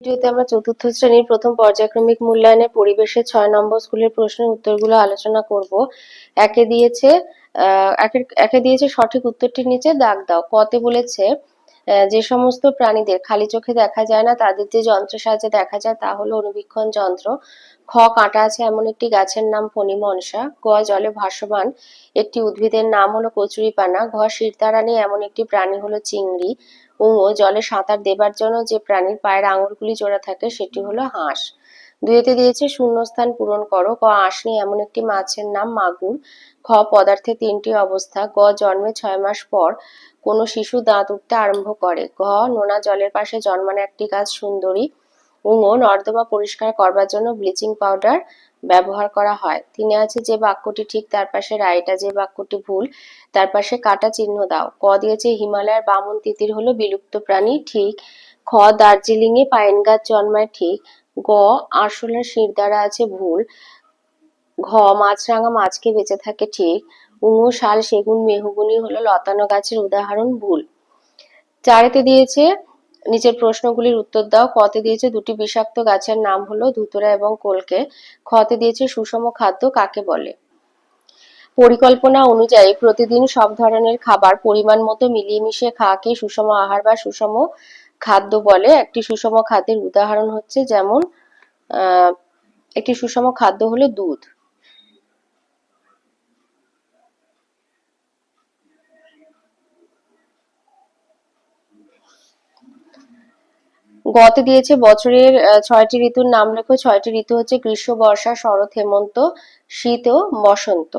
ভিডিওতে আমরা চতুর্থ শ্রেণির প্রথম পর্যায়ক্রমিক মূল্যায়নে পরিবেশের ছয় নম্বর স্কুলের প্রশ্নের উত্তরগুলো আলোচনা করব। একে দিয়েছে একে দিয়েছে সঠিক উত্তরটির নিচে দাগ দাও। কতে বলেছে যে সমস্ত প্রাণীদের খালি চোখে দেখা যায় না, তাদের যে যন্ত্রের সাহায্যে দেখা যায় তা হলো অনুবীক্ষণ যন্ত্র। খ, কাঁটা আছে এমন একটি গাছের নাম ফণিমনসা গ, জলে ভাসমান একটি উদ্ভিদের নাম হলো কচুরিপানা। ঘ শিরতারানি এমন একটি প্রাণী হলো চিংড়ি। ও জলে সাঁতার দেবার জন্য যে প্রাণীর পায়ের আঙুলগুলি জোড়া থাকে, সেটি হলো হাঁস। দুইতে দিয়েছে শূন্যস্থান পূরণ করো। ক, আসনি এমন একটি মাছের নাম মাগুর। খ, পদার্থে তিনটি অবস্থা। গ, জন্মে ছয় মাস পর কোনো শিশু দাঁত উঠতে আরম্ভ করে। ঘ, নোনা জলের পাশে জন্মানো একটি গাছ সুন্দরী। উঙো নর্দমা পরিষ্কার করবার জন্য ব্লিচিং পাউডার ব্যবহার করা হয়। তিনি আছে যে বাক্যটি ঠিক, তার পাশে রায়টা যে বাক্যটি ভুল, তার পাশে কাটা চিহ্ন দাও। ক দিয়েছে হিমালয়ের বামন তিতির হলো বিলুপ্ত প্রাণী, ঠিক। খ দার্জিলিং এ পাইন গাছ জন্মায়, ঠিক। গ আরশোলার শিরদাঁড়া আছে ভুল। ঘ, মাছরাঙা মাছকে বেঁচে থাকে ঠিক। উঙো শাল, সেগুন, মেহগুনি হলো লতানো গাছের উদাহরণ, ভুল। চারেতে দিয়েছে, নিচের প্রশ্নগুলির উত্তর দাও। কতে দিয়েছে, দুটি বিষাক্ত গাছের নাম হলো ধুতরা এবং কলকে। খতে দিয়েছে, সুষম খাদ্য কাকে বলে? পরিকল্পনা অনুযায়ী প্রতিদিন সব ধরনের খাবার পরিমাণ মতো মিলিয়ে মিশিয়ে খাওয়াকে সুষম আহার বা সুষম খাদ্য বলে একটি সুষম খাদ্যের উদাহরণ হচ্ছে যেমন একটি সুষম খাদ্য হলো দুধ। গতে দিয়েছে বছরের ছয়টি ঋতুর নাম লেখো। ছয়টি ঋতু হচ্ছে গ্রীষ্ম, বর্ষা, শরৎ, হেমন্ত, শীত ও বসন্ত।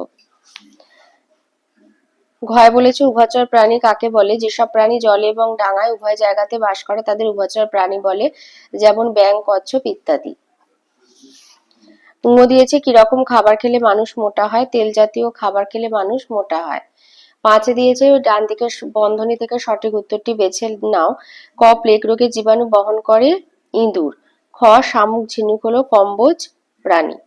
ঘয় বলেছে, উভচর প্রাণী কাকে বলে? যেসব প্রাণী জলে এবং ডাঙায় উভয় জায়গাতে বাস করে, তাদের উভচর প্রাণী বলে, যেমন ব্যাং কচ্ছপ ইত্যাদি। উঙ্গ দিয়েছে, কীরকম খাবার খেলে মানুষ মোটা হয়? তেল জাতীয় খাবার খেলে মানুষ মোটা হয়। পাঁচে দিয়েছে, ডান দিকের বন্ধনী থেকে সঠিক উত্তরটি বেছে নাও। ক, প্লেগ রোগের জীবাণু বহন করে ইঁদুর। খ, শামুক, ঝিনুক হলো কম্বোজ প্রাণী।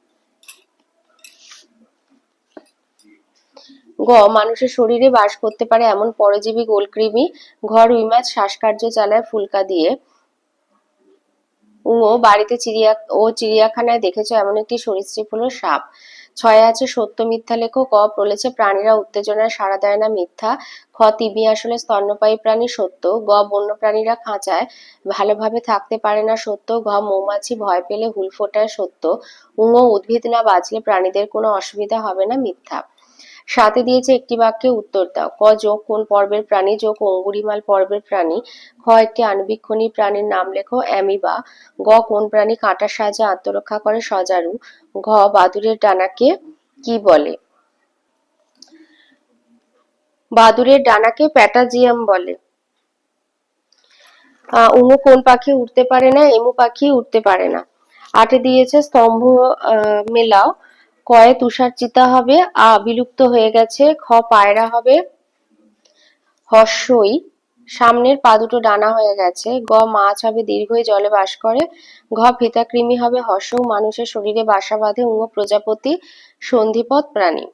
গ, মানুষের শরীরে বাস করতে পারে এমন পরজীবী গোলকৃমি ঘ রুই মাছ শ্বাসকার্য চালায় ফুলকা দিয়ে। ও বাড়িতে চিড়িয়া, ও চিড়িয়াখানায় দেখেছ এমন একটি সরীসৃপ হলো সাপ। ছয় আছে সত্য মিথ্যা লেখো ক বলেছে প্রাণীরা উত্তেজনায় সাড়া দেয় না মিথ্যা। খ, তিমি আসলে স্তন্যপায়ী প্রাণী সত্য। গ, বন্য প্রাণীরা খাঁচায়, ভালোভাবে থাকতে পারে না সত্য। ঘ, মৌমাছি ভয় পেলে হুল ফোটায় সত্য। উঙ উদ্ভিদ না বাঁচলে প্রাণীদের কোনো অসুবিধা হবে না মিথ্যা। সাথে দিয়েছে একটি বাক্যে উত্তর দাও। ক, যোগ কোন পর্বের প্রাণী? যোগ অঙ্গুরিমাল পর্বের প্রাণী। খ, একটি আণুবীক্ষণী প্রাণীর নাম লেখো, অ্যামিবা। গ, কোন প্রাণী কাঁটার সাহায্যে আত্মরক্ষা করে? সজারু। ঘ, বাদুড়ের ডানাকে কি বলে? বাদুড়ের ডানাকে প্যাটাজিয়াম বলে। উমু কোন পাখি উঠতে পারে না? এমু পাখি উঠতে পারে না। আটে দিয়েছে স্তম্ভ মেলাও। কয়ে তুষার চিতা হবে, আ বিলুপ্ত হয়ে গেছে, খ পায়রা হবে হর্ষই সামনের পা দুটো ডানা হয়ে গেছে, গ মাছ হবে, দীর্ঘই জলে বাস করে, ঘ ফিতাকৃমি হবে হর্ষ মানুষের শরীরে বাসা বাঁধে উঙ্গ প্রজাপতি, সন্ধিপথ প্রাণী।